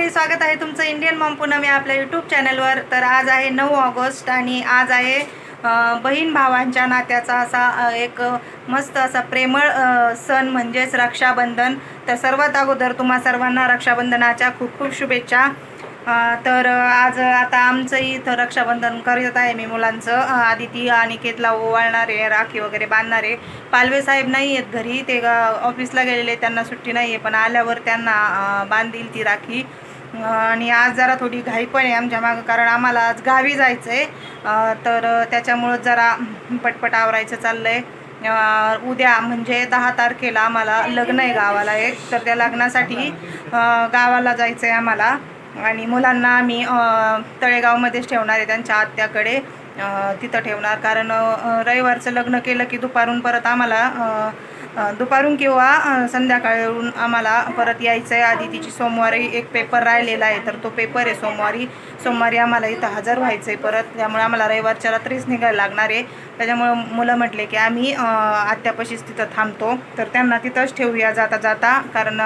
मंडळी स्वागत आहे तुमचं इंडियन मॉम पूनम या आपल्या यूट्यूब चॅनलवर तर आज आहे नऊ ऑगस्ट आणि आज आहे बहीण भावांच्या नात्याचा असा एक मस्त असा प्रेमळ सण म्हणजेच रक्षाबंधन. तर सर्वात अगोदर तुम्हा सर्वांना रक्षाबंधनाच्या खूप खूप शुभेच्छा. तर आज आता आमचंही इथं रक्षाबंधन करत आहे मी मुलांचं. आदिती अनिकेतला ओवाळणारे राखी वगैरे बांधणारे पालवे साहेब नाही आहेत घरी ते ऑफिसला गेलेले त्यांना सुट्टी नाही आहे पण आल्यावर त्यांना बांधील ती राखी. आणि आज जरा थोडी घाई पण आहे आमच्या मागं कारण आम्हाला आज गावी जायचं आहे तर त्याच्यामुळं जरा पटपट आवरायचं चाललं आहे उद्या म्हणजे दहा तारखेला आम्हाला लग्न आहे गावाला एक तर त्या लग्नासाठी गावाला जायचं आहे आम्हाला. आणि मुलांना आम्ही तळेगावमध्येच ठेवणार आहे त्यांच्या आत्याकडे तिथं ठेवणार. कारण रविवारचं लग्न केलं की दुपारून परत आम्हाला दुपारून किंवा संध्याकाळून आम्हाला परत यायचं आहे आधी तिची सोमवारी एक पेपर राहिलेला आहे तर तो पेपर आहे सोमवारी. सोमवारी आम्हाला इथं हजर व्हायचं आहे परत. त्यामुळे आम्हाला रविवारच्या रात्रीच निघायला लागणार आहे. त्याच्यामुळं मुलं म्हटले की आम्ही आत्यापाशीच तिथं थांबतो. तर त्यांना तिथंच ठेवूया जाता जाता. कारण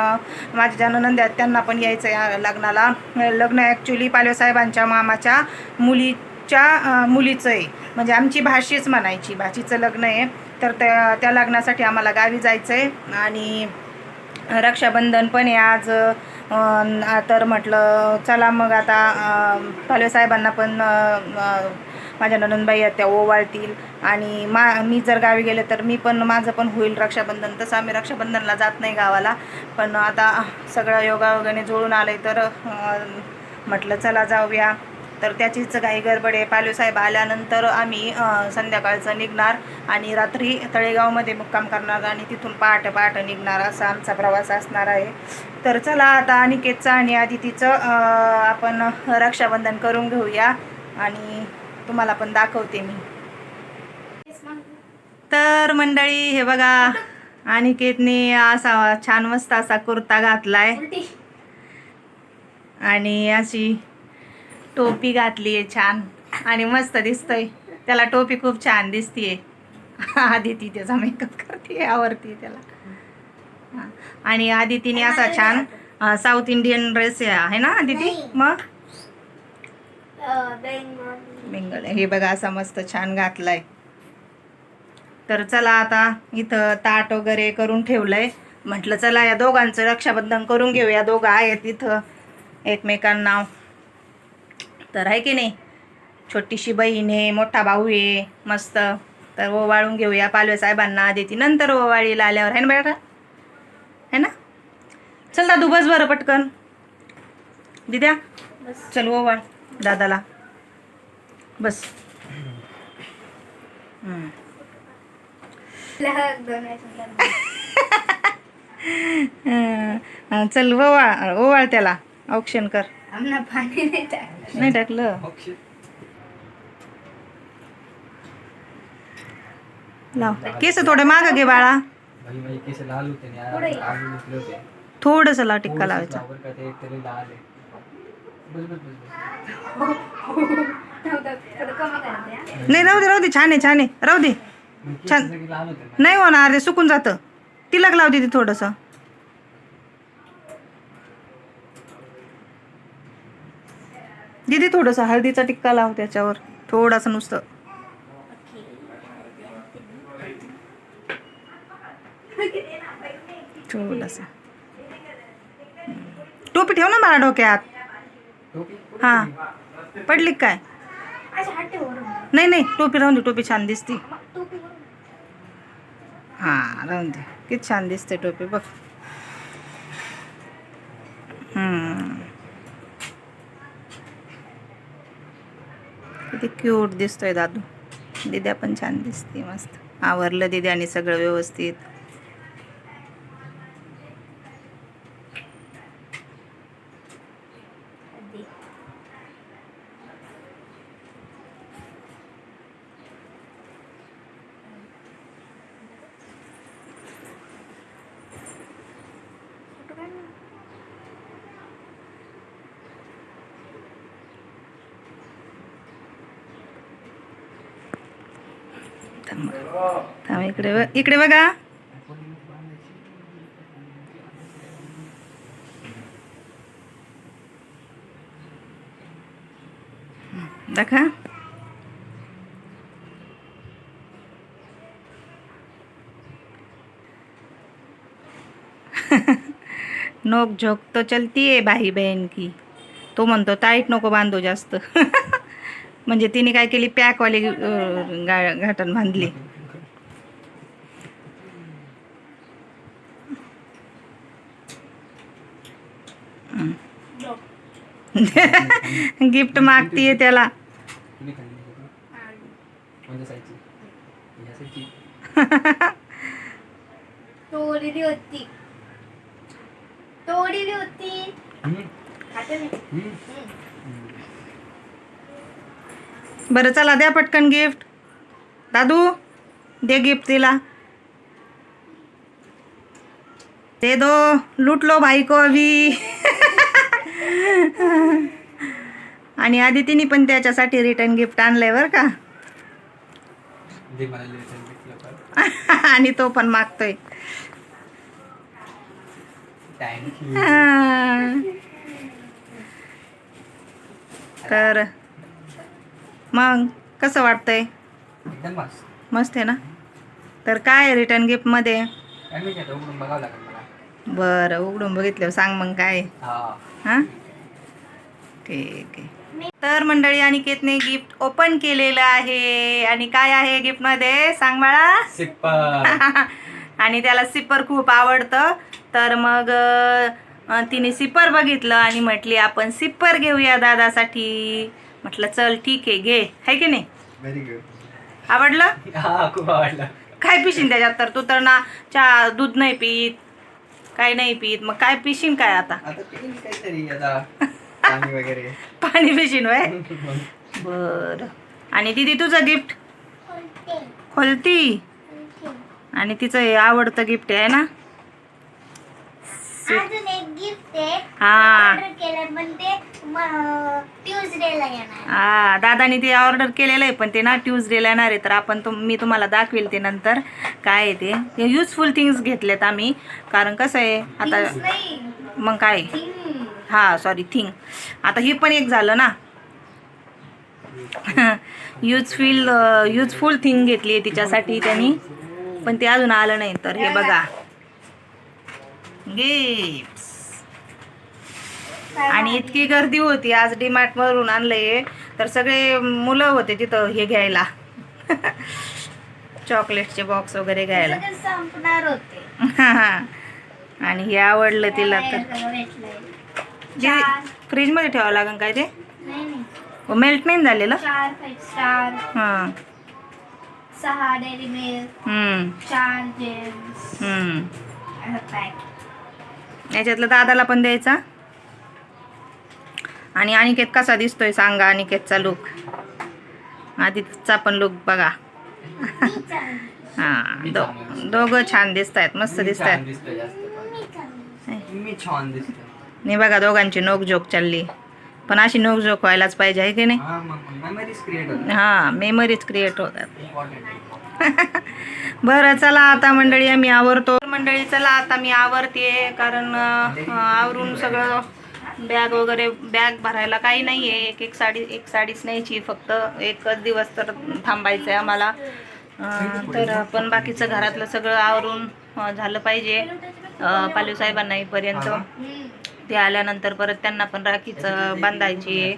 माझ्या ज्या ननंद आहेत त्यांना पण यायचं आहे लग्नाला. लग्न ॲक्च्युली पालवेसाहेबांच्या मामाच्या मुलीच्या मुलीचं आहे म्हणजे आमची भाषीच म्हणायची. भाचीचं लग्न आहे. तर त्या त्या लग्नासाठी आम्हाला गावी जायचं आहे आणि रक्षाबंधन पण आहे आज. तर म्हटलं चला मग आता पालवे साहेबांना पण माझ्या ननंदबाई आहेत त्या ओवाळतील. आणि मा मी जर गावी गेले तर मी पण माझं पण होईल रक्षाबंधन. तसं आम्ही रक्षाबंधनला जात नाही गावाला. पण आता सगळं योगायोगाने जुळून आलं आहे तर म्हटलं चला जाऊया. तर त्याचीच काही गडबड आहे. पालवे साहेब आल्यानंतर आम्ही संध्याकाळचं निघणार आणि रात्री तळेगावमध्ये मुक्काम करणार आणि तिथून पहाटे पहाटे निघणार असा आमचा प्रवास असणार आहे. तर चला आता अनिकेतचं आणि आदितीचं आपण रक्षाबंधन करून घेऊया आणि तुम्हाला पण दाखवते मी. तर मंडळी हे बघा अनिकेतने असा छान मस्त असा कुर्ता घातलाय. आणि अशी टोपी घातली आहे छान. आणि मस्त दिसतोय. त्याला टोपी खूप छान दिसतीये. आदिती त्याचा मेकअप करते आवडते त्याला. आणि आदितीने असा छान साऊथ इंडियन ड्रेस आहे ना आदिती? मग? बेंगल हे बघा असा मस्त छान घातलाय. तर चला आता इथं ताट वगैरे करून ठेवलंय. म्हटलं चला या दोघांचं रक्षाबंधन करून घेऊया दोघं आहेत इथं. एकमेकांना तर आहे की नाही? छोटीशी बहीण आहे मोठा भाऊ आहे मस्त. तर ओवाळून घेऊया पालवे साहेबांना. देती नंतर ओवाळीला आल्यावर आहे ना बेटा? है ना? चल दादू बस बरं पटकन. दिद्या चल ओवाळ दादाला. बस. चल ओवाळ ओवाळ त्याला. औक्षण कर. नाही टाकलं. लाव. केस थोडे माग घे बाळा. थोडस लाव टिक्का लावायचा. नाही राहू दे राहू दे छान आहे छान आहे. राहू दे. छान. नाही होणार ते सुकून जातं. तिलक लावते ती थोडंसं. दीदी थोडंसं हळदीचा टिक्का लाव त्याच्यावर. थोडंसं नुसतं. थोडंसं. टोपी ठेव ना मला डोक्यात. हां. हा पडली काय? नाही नाही. टोपी राहून दे. टोपी छान दिसते. हा राहून दे. किती छान दिसते टोपी. बघ. किती क्यूट दिसतोय दादू. दिद्या पण छान दिसते मस्त. आवरलं दिद्याने सगळं व्यवस्थित. इकडे इकडे बघा. दाखा नोक झोक तो चलती है भाई बहन की. तो म्हणतो ताईट नको बांधो जास्त. म्हणजे तिने काय केली? पॅकवाली अं, गा घाटण बांधली. गिफ्ट मागतीये त्याला. तोडली होती. तोडली होती. बरं चला द्या पटकन गिफ्ट. दादू दे गिफ्ट तिला. दे दो लूट लो भाई को अभी. आणि आदितीने पण त्याच्यासाठी रिटर्न गिफ्ट आणलंय बरं का. आणि तो पण मागतोय. तर मग कसं वाटतंय? एकदम मस्त. मस्त आहे ना? तर काय आहे रिटर्न गिफ्टमध्ये काय माहिती आता उघडून बघावं लागेल मला. बरं उघडून बघितलं सांग मग काय. आहे. हा. हां? ठीक आहे. तर मंडळी अनिकेतने गिफ्ट ओपन केलेलं आहे. आणि काय आहे गिफ्टमध्ये सांग बाळा. सिप्पर आणि त्याला सिपर खूप आवडतं. तर मग अं, तिने सिपर बघितलं आणि म्हटली आपण सिपर घेऊया दादासाठी. म्हटलं चल ठीक आहे घे. है की नाही? व्हेरी गुड आवडलं? हा खूप आवडलं. काय पिशीन त्याच्यात? तर तू तर ना चहा दूध नाही पीत काय नाही पीत. मग काय पिशीन काय आता? आता पिन काहीतरी आता पाणी वगैरे. पाणी पिशीन वय बर. आणि दिदी तुझं गिफ्ट? खोलती? आणि तिचं हे आवडतं गिफ्ट आहे ना? अजून एक गिफ्ट आहे. हा. ऑर्डर केलं पण ते ट्युजडेला येणार. हा दादानी ते ऑर्डर केलेलं आहे पण ते ना ट्यूजडेला येणार आहे तर आपण तुम मी तुम्हाला दाखवेल ते नंतर काय आहे ते. युजफुल थिंग्स घेतलेत आम्ही कारण कसं आहे आता नाही. मग काय. हा सॉरी थिंग आता हे पण एक झालं ना. युजफुल युजफुल थिंग घेतली आहे तिच्यासाठी त्यांनी पण ते अजून आलं नाही तर हे बघा. गिफ्ट आणि इतकी गर्दी होती आज डीमार्ट वरून आणलंय. तर सगळे मुलं होते तिथं हे घ्यायला. चॉकलेटचे बॉक्स वगैरे घ्यायला. सगळं संपणार होते. आणि हे आवडलं तिला तर. हे सगळं भेटलंय. जे चार. फ्रीजमध्ये ठेवावं लागेल काय ते? मेल्ट नाही. झालेलं? फाईव्ह स्टार हां. सहा डेअरी मिल्क चार जेम्स याच्यातलं दादाला पण द्यायचा? आणि अनिकेत कसा दिसतोय सांगा अनिकेतचा लुक आदितचा पण लुक बघा. हा दो दोघं छान दिसत आहेत मस्त दिसत छान आहेत नाही बघा दोघांची नोकझोक चालली. पण अशी नोकझोक व्हायलाच पाहिजे आहे की नाही? हा मग मेमरीज क्रिएट होतात. हा मेमरीज क्रिएट होतात. इम्पॉर्टंट बरं चला आता मंडळी आम्ही आवरतो. मंडळी चला आता मी आवरते कारण आवरून सगळं बॅग वगैरे बॅग भरायला काही नाही आहे एक एक साडी एक साडीच न्यायची फक्त एकच दिवस तर थांबायचं आहे आम्हाला तर आपण बाकीचं घरातलं सगळं आवरून झालं पाहिजे. पालू साहेबांना येईपर्यंत ते आल्यानंतर परत त्यांना पण राखीचं बांधायची आहे.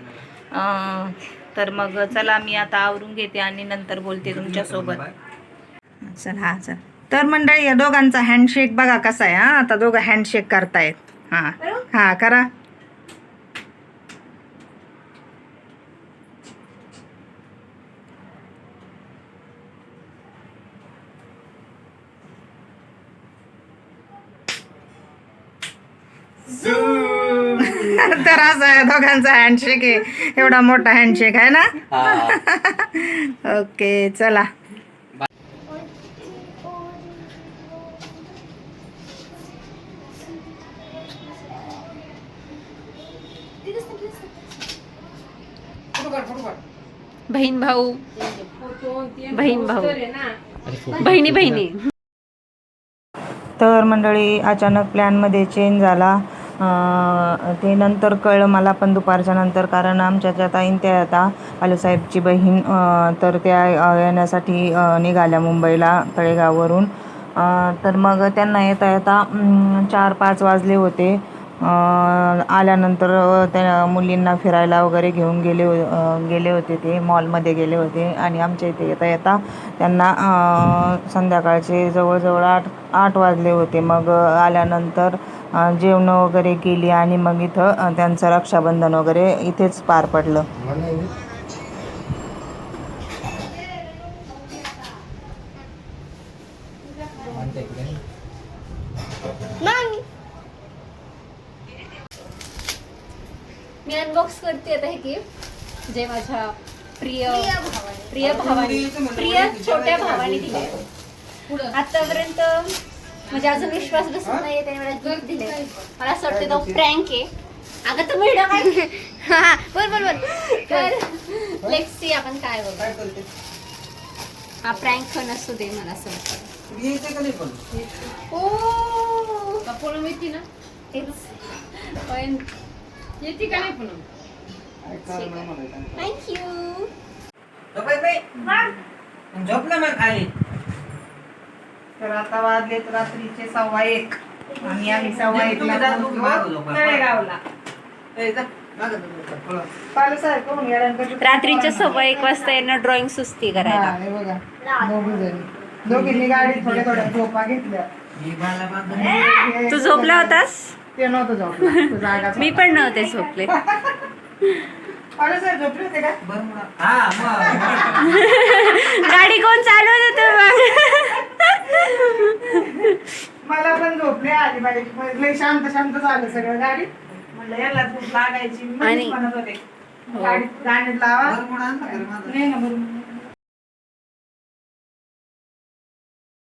तर मग चला मी आता आवरून घेते आणि नंतर बोलते तुमच्यासोबत. चल हा चल. तर मंडळी या दोघांचा हँडशेक बघा कसा आहे हा. आता दोघं हँडशेक करतायत. हा. हा करा. तर असं आहे दोघांचा हँडशेक आहे. एवढा मोठा हँडशेक आहे ना? ओके चला. बहीण भाऊ. बहीण भाऊ. बहिणी बहिणी तर मंडळी अचानक प्लॅनमध्ये चेंज झाला. ते नंतर कळलं मला पण दुपारच्या नंतर कारण आमच्या ज्या ताईन त्या आता आलूसाहेबची बहीण तर त्या येण्यासाठी निघाल्या मुंबईला तळेगाववरून. तर मग त्यांना येता येता चार पाच वाजले होते. आल्यानंतर त्या मुलींना फिरायला वगैरे घेऊन गेले हो- गेले होते ते मॉलमध्ये गेले होते. आणि आमच्या इथे येता येता त्यांना संध्याकाळचे जवळजवळ आठ आठ वाजले होते. मग आल्यानंतर जेवणं वगैरे केली आणि मग इथं त्यांचं रक्षाबंधन वगैरे इथेच पार पडलं. मग मी अनबॉक्स करते आता हे गिफ्ट जे माझ्या प्रिय प्रिय भावाने. प्रिय भावाने प्रिय छोट्या भावाने दिले आतापर्यंत म्हणजे अजून विश्वास बसत नाहीये त्याने मला गिफ्ट दिले मला असं वाटतं तो प्रँक आहे. अगं तर व्हिडिओ काय? हा, बोल बोल बोल. तर लेट्स सी आपण काय बघू. काय करते? हा प्रँक नसतो दे मला असं वाटतं. पण? ओ. पूनम येते ना? इट्स पण येते का नाही पूनम. थँक्यू. झोपलं मग खाली. तर आता वाजलेत रात्रीचे सव्वा एक. आणि आम्ही सव्वा नाही, एकला तुम्ही जा, तुम्ही मागं पोहोचलो झोपा. तळेगावला. ए, जा. मागं जा, मागं जा. पालू साहेब कोण? गेला आणि कधी- रात्रीच्या सव्वा एक वाजता यांना ड्रॉइंग सुस्ती करायला. हे बघा. दोघी जणी. दोघींनी गाडी थोड्या थोड्या झोपा घेतल्या. मी बाळाला बांधून- तू झोपला होतास? ते नव्हतं झोपला. तो जागा मी पण नव्हते झोपले. होते का. हा. गाडी कोण चालवत होतं? मग मला पण झोपले आली माझी लय शांत शांत झालं सगळं गाडी. म्हणलं याला झोप लागायची. मी आणि- म्हणत होते गाडी गाण्यात लावा. बरं, मग आणलं घरी माझं. नाही ना बरोबर